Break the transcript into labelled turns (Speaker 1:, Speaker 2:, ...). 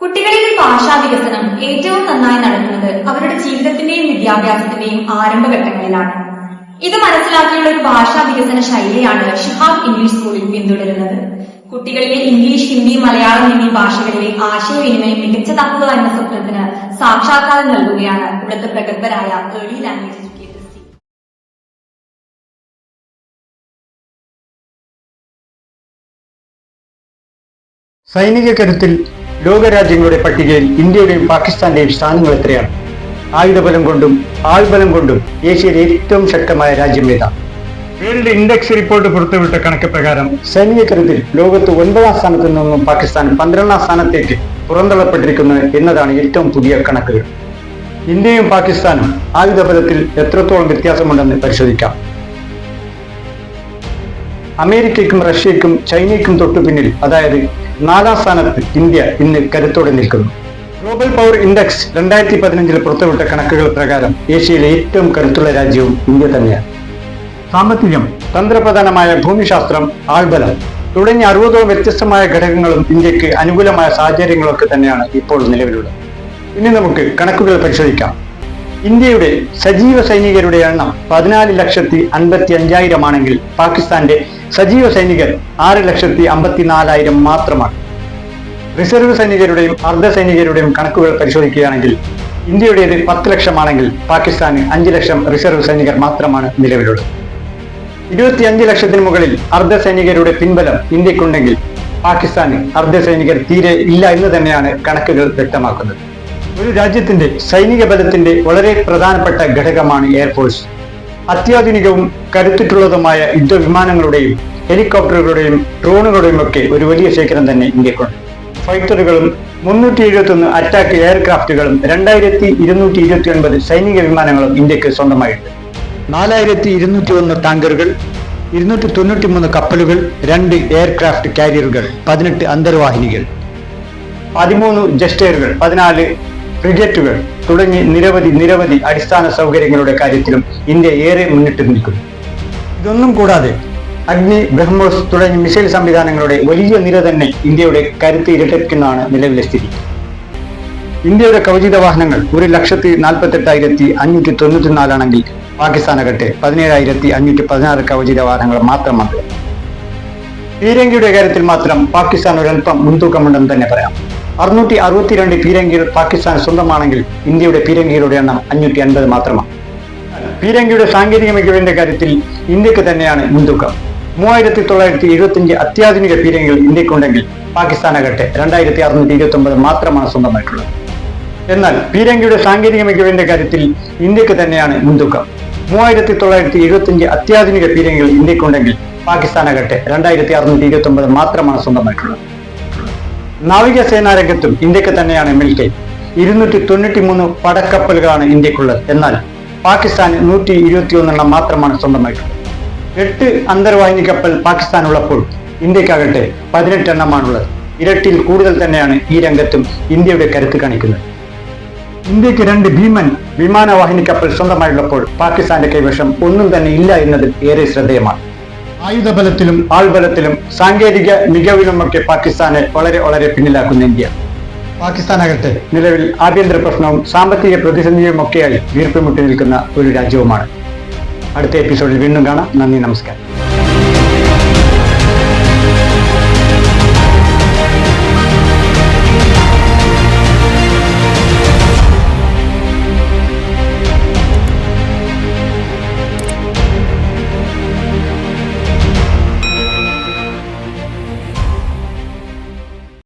Speaker 1: കുട്ടികളിലെ ഭാഷാ വികസനം ഏറ്റവും നന്നായി നടക്കുന്നത് അവരുടെ ജീവിതത്തിന്റെയും വിദ്യാഭ്യാസത്തിന്റെയും ആരംഭഘട്ടങ്ങളിലാണ്. ഇത് മനസ്സിലാക്കിയുള്ള ഒരു ഭാഷാ വികസന ശൈലിയാണ് ഷിഹാബ് ഇംഗ്ലീഷ് സ്കൂളിൽ പിന്തുടരുന്നത്. കുട്ടികളിലെ ഇംഗ്ലീഷ് ഹിന്ദി മലയാളം എന്നീ ഭാഷകളിലെ ആശയവിനിമയം മികച്ചതാക്കുക എന്ന സ്വപ്നത്തിന് സാക്ഷാത്കാരം നൽകുകയാണ് ഇവിടുത്തെ പ്രഗത്ഭരായ ഏർലി ലാംഗ്വേജ്
Speaker 2: സൈനിക കരുത്തിൽ ലോകരാജ്യങ്ങളുടെ പട്ടികയിൽ ഇന്ത്യയുടെയും പാകിസ്ഥാന്റെയും സ്ഥാനങ്ങൾ എത്രയാണ്? ആയുധബലം കൊണ്ടും ആൾബലം കൊണ്ടും ഏഷ്യയിലെ ഏറ്റവും ശക്തമായ രാജ്യം ഏതാണ് വേൾഡ് ഇൻഡെക്സ് റിപ്പോർട്ട് പുറത്തുവിട്ട കണക്ക് പ്രകാരം സൈനിക കരുത്തിൽ ലോകത്ത് ഒൻപതാം സ്ഥാനത്ത് നിന്നും പാകിസ്ഥാൻ പന്ത്രണ്ടാം സ്ഥാനത്തേക്ക് പുറന്തള്ളപ്പെട്ടിരിക്കുന്നത് എന്നതാണ് ഏറ്റവും പുതിയ കണക്കുകൾ. ഇന്ത്യയും പാകിസ്ഥാനും ആയുധബലത്തിൽ എത്രത്തോളം വ്യത്യാസമുണ്ടെന്ന് പരിശോധിക്കാം. അമേരിക്കയ്ക്കും റഷ്യയ്ക്കും ചൈനയ്ക്കും തൊട്ടു പിന്നിൽ അതായത് നാലാം സ്ഥാനത്ത് ഇന്ത്യ ഇന്ന് കരുത്തോടെ നിൽക്കുന്നു. ഗ്ലോബൽ പവർ ഇൻഡെക്സ് രണ്ടായിരത്തി പതിനഞ്ചിൽ പുറത്തുവിട്ട കണക്കുകൾ പ്രകാരം ഏഷ്യയിലെ ഏറ്റവും കരുത്തുള്ള രാജ്യവും ഇന്ത്യ തന്നെയാണ്. സാമ്പത്തികം തന്ത്രപ്രധാനമായ ഭൂമിശാസ്ത്രം ആൾബലം തുടങ്ങിയ അറുപതോളം വ്യത്യസ്തമായ ഘടകങ്ങളും ഇന്ത്യയ്ക്ക് അനുകൂലമായ സാഹചര്യങ്ങളൊക്കെ തന്നെയാണ് ഇപ്പോൾ നിലവിലുള്ളത്. ഇനി നമുക്ക് കണക്കുകൾ പരിശോധിക്കാം. ഇന്ത്യയുടെ സജീവ സൈനികരുടെ എണ്ണം പതിനാല് ലക്ഷത്തി അൻപത്തി അഞ്ചായിരമാണെങ്കിൽ പാകിസ്ഥാന്റെ സജീവ സൈനികർ ആറ് ലക്ഷത്തി അമ്പത്തിനാലായിരം മാത്രമാണ്. റിസർവ് സൈനികരുടെയും അർദ്ധ സൈനികരുടെയും കണക്കുകൾ പരിശോധിക്കുകയാണെങ്കിൽ ഇന്ത്യയുടേത് പത്ത് ലക്ഷമാണെങ്കിൽ പാകിസ്ഥാന് അഞ്ച് ലക്ഷം റിസർവ് സൈനികർ മാത്രമാണ് നിലവിലുള്ളത്. ഇരുപത്തിയഞ്ച് ലക്ഷത്തിന് മുകളിൽ അർദ്ധ സൈനികരുടെ പിൻബലം ഇന്ത്യക്കുണ്ടെങ്കിൽ പാകിസ്ഥാന് അർദ്ധ സൈനികർ തീരെ ഇല്ല എന്ന് തന്നെയാണ് കണക്കുകൾ വ്യക്തമാക്കുന്നത്. ഒരു രാജ്യത്തിന്റെ സൈനിക ബലത്തിന്റെ വളരെ പ്രധാനപ്പെട്ട ഘടകമാണ് എയർഫോഴ്സ് അത്യാധുനികവും കരുത്തിട്ടുള്ളതുമായ യുദ്ധവിമാനങ്ങളുടെയും ഹെലികോപ്റ്ററുകളുടെയും ഡ്രോണുകളുടെയും ഒക്കെ ഒരു വലിയ ശേഖരം തന്നെ ഇന്ത്യക്കുണ്ട്. ഫൈറ്ററുകളും മുന്നൂറ്റി എഴുപത്തൊന്ന് അറ്റാക്ക് എയർക്രാഫ്റ്റുകളും രണ്ടായിരത്തി ഇരുന്നൂറ്റി ഇരുപത്തി ഒൻപത് സൈനിക വിമാനങ്ങളും ഇന്ത്യയ്ക്ക് സ്വന്തമായിട്ടുണ്ട്. നാലായിരത്തി ഇരുന്നൂറ്റി ഒന്ന് ടാങ്കറുകൾ ഇരുന്നൂറ്റി തൊണ്ണൂറ്റി മൂന്ന് കപ്പലുകൾ രണ്ട് എയർക്രാഫ്റ്റ് കാരിയറുകൾ പതിനെട്ട് അന്തർവാഹിനികൾ. പതിമൂന്ന് ജസ്റ്റേറുകൾ പതിനാല് ഫ്രിഗറ്റുകൾ തുടങ്ങി നിരവധി നിരവധി അടിസ്ഥാന സൗകര്യങ്ങളുടെ കാര്യത്തിലും ഇന്ത്യ ഏറെ മുന്നിട്ട് നിൽക്കുന്നു. ഇതൊന്നും കൂടാതെ അഗ്നി ബ്രഹ്മോസ് തുടങ്ങിയ മിസൈൽ സംവിധാനങ്ങളുടെ വലിയ നിര തന്നെ ഇന്ത്യയുടെ കരുത്ത് ഇരട്ടിക്കുന്നതാണ് നിലവിലെ സ്ഥിതി. ഇന്ത്യയുടെ കവചിത വാഹനങ്ങൾ ഒരു ലക്ഷത്തി നാൽപ്പത്തെട്ടായിരത്തി അഞ്ഞൂറ്റി തൊണ്ണൂറ്റി നാലാണെങ്കിൽ പാകിസ്ഥാനാകട്ടെ പതിനേഴായിരത്തി അഞ്ഞൂറ്റി പതിനാറ് കവചിത വാഹനങ്ങൾ മാത്രമാണ്. പീരങ്കിയുടെ കാര്യത്തിൽ മാത്രം പാകിസ്ഥാൻ ഒരൽപ്പം മുൻതൂക്കമുണ്ടെന്ന് തന്നെ പറയാം. അറുന്നൂറ്റി അറുപത്തിരണ്ട് പീരങ്കികൾ പാകിസ്ഥാൻ സ്വന്തമാണെങ്കിൽ ഇന്ത്യയുടെ പീരങ്കികളുടെ എണ്ണം അഞ്ഞൂറ്റി അൻപത് മാത്രമാണ്. പീരങ്കിയുടെ സാങ്കേതിക മികവിന്റെ കാര്യത്തിൽ ഇന്ത്യയ്ക്ക് തന്നെയാണ് മുൻതൂക്കം. മൂവായിരത്തി തൊള്ളായിരത്തി എഴുപത്തിയഞ്ച് അത്യാധുനിക പീരങ്കികൾ ഇന്ത്യക്കുണ്ടെങ്കിൽ പാകിസ്ഥാനാകട്ടെ രണ്ടായിരത്തി അറുന്നൂറ്റി ഇരുപത്തി ഒമ്പത് മാത്രമാണ് സ്വന്തമായിട്ടുള്ളത്. എന്നാൽ പീരങ്കിയുടെ സാങ്കേതിക മികവിന്റെ കാര്യത്തിൽ ഇന്ത്യയ്ക്ക് തന്നെയാണ് മുൻതൂക്കം. മൂവായിരത്തി തൊള്ളായിരത്തി എഴുപത്തിയഞ്ച് അത്യാധുനിക പീരങ്കികൾ ഇന്ത്യക്കുണ്ടെങ്കിൽ പാകിസ്ഥാനാകട്ടെ രണ്ടായിരത്തി അറുന്നൂറ്റി ഇരുപത്തി ഒമ്പത് മാത്രമാണ് സ്വന്തമായിട്ടുള്ളത്. നാവികസേനാ രംഗത്തും ഇന്ത്യയ്ക്ക് തന്നെയാണ് മിൽക്കൈ ഇരുന്നൂറ്റി തൊണ്ണൂറ്റി മൂന്ന് പടക്കപ്പലുകളാണ് ഇന്ത്യക്കുള്ളത്. എന്നാൽ പാകിസ്ഥാൻ നൂറ്റി ഇരുപത്തിയൊന്നെണ്ണം മാത്രമാണ് സ്വന്തമായിട്ടുള്ളത്. എട്ട് അന്തർവാഹിനി കപ്പൽ പാകിസ്ഥാൻ ഉള്ളപ്പോൾ ഇന്ത്യക്കാകട്ടെ പതിനെട്ടെണ്ണമാണുള്ളത്. ഇരട്ടിയിൽ കൂടുതൽ തന്നെയാണ് ഈ രംഗത്തും ഇന്ത്യയുടെ കരുത്ത് കാണിക്കുന്നത്. ഇന്ത്യയ്ക്ക് രണ്ട് ഭീമൻ വിമാനവാഹിനി കപ്പൽ സ്വന്തമായുള്ളപ്പോൾ പാകിസ്ഥാന്റെ കൈവശം ഒന്നും തന്നെ ഇല്ല എന്നത് ഏറെ ശ്രദ്ധേയമാണ്. ആയുധബലത്തിലും ആൾബലത്തിലും സാങ്കേതിക മികവിലുമൊക്കെ പാകിസ്ഥാനെ വളരെ വളരെ പിന്നിലാക്കുന്ന ഇന്ത്യ. പാകിസ്ഥാനാകട്ടെ നിലവിൽ ആഭ്യന്തര പ്രശ്നവും സാമ്പത്തിക പ്രതിസന്ധിയും ഒക്കെയായി വീർപ്പുമുട്ടി നിൽക്കുന്ന ഒരു രാജ്യവുമാണ്. അടുത്ത എപ്പിസോഡിൽ വീണ്ടും കാണാം. നന്ദി നമസ്കാരം.